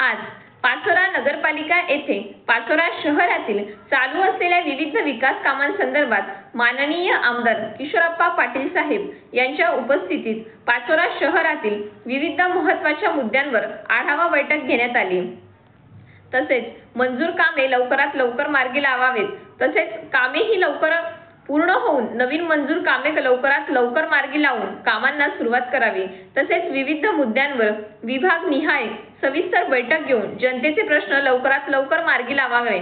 आज पाचोरा नगरपालिका येथे पाचोरा शहरातील चालू असलेल्या विविध विकास कामांसंदर्भात माननीय आमदार किशोरप्पा पाटील साहेब यांच्या उपस्थितीत पाचोरा शहरातील विविध महत्त्वाच्या मुद्द्यांवर आढावा बैठक घेण्यात आली. तसेच मंजूर कामे लवकरात लवकर मार्गी लावावेत. तसेच कामेही लवकर पूर्ण होऊन नवीन मंजूर कामे लवकरात लवकर मार्गी लावून कामांना सुरुवात करावी. तसेच विविध मुद्द्यांवर विभाग निहाय सविस्तर बैठक घेऊन जनतेचे प्रश्न लवकरात लवकर मार्गी लावावे.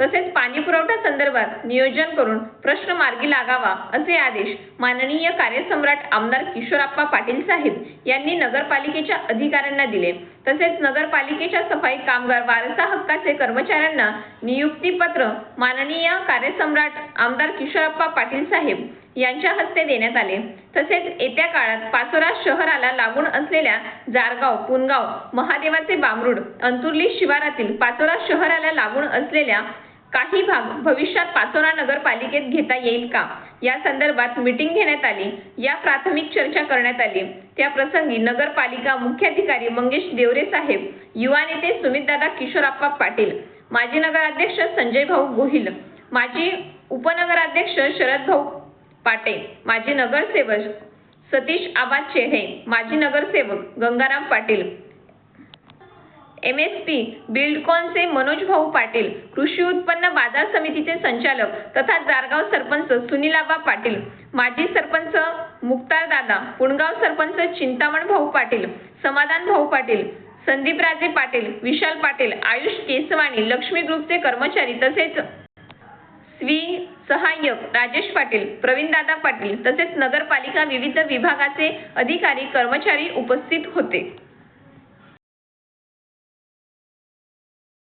तसेच पाणी पुरवठा संदर्भात नियोजन करून प्रश्न मार्गी लागावा असे आदेश माननीय कार्यसम्राट आमदार किशोरप्पा पाटील साहेब यांनी नगरपालिकेच्या अधिकाऱ्यांना दिले. तसेच नगरपालिकेच्या सफाई कामगार वारसा हक्काचे कर्मचाऱ्यांना नियुक्तीपत्र माननीय कार्यसम्राट आमदार किशोरप्पा पाटील साहेब यांच्या हस्ते देण्यात आले. तसेच येत्या काळात पाचोरा शहराला लागून असलेल्या जारगाव पुनगाव महादेवाचे बामरुड अंतुर्ली शिवारातील पाचोरा शहराला लागून असलेल्या काही भाग भविष्यात पाचोरा नगरपालिकेत घेता येईल का? या संदर्भात मीटिंग घेण्यात आली. या प्राथमिक चर्चा करण्यात आली. त्या प्रसंगी नगरपालिका मुख्याधिकारी मंगेश देवरे साहेब युवा नेते सुमितदादा किशोरप्पा पाटील माजी नगराध्यक्ष संजय भाऊ गोहिल माजी उपनगराध्यक्ष शरद भाऊ पाटे माजी नगरसेवक सतीश आबा चेहे माजी नगरसेवक Gangaram Patil M S P बिल्डकॉनचे Manoj Bhau Patil कृषी उत्पन्न बाजार समितीचे संचालक तथा जारगाव सरपंच सुनीलाबा पाटील माजी सरपंच मुक्तार दादा पुणगाव सरपंच चिंतामण भाऊ पाटील समाधान भाऊ पाटील संदीपराजे पाटील विशाल पाटील आयुष केसवाणी लक्ष्मी ग्रुपचे कर्मचारी तसेच स्वी सहाय्यक राजेश पाटील प्रवीणदादा पाटील तसेच नगरपालिका विविध विभागाचे अधिकारी कर्मचारी उपस्थित होते.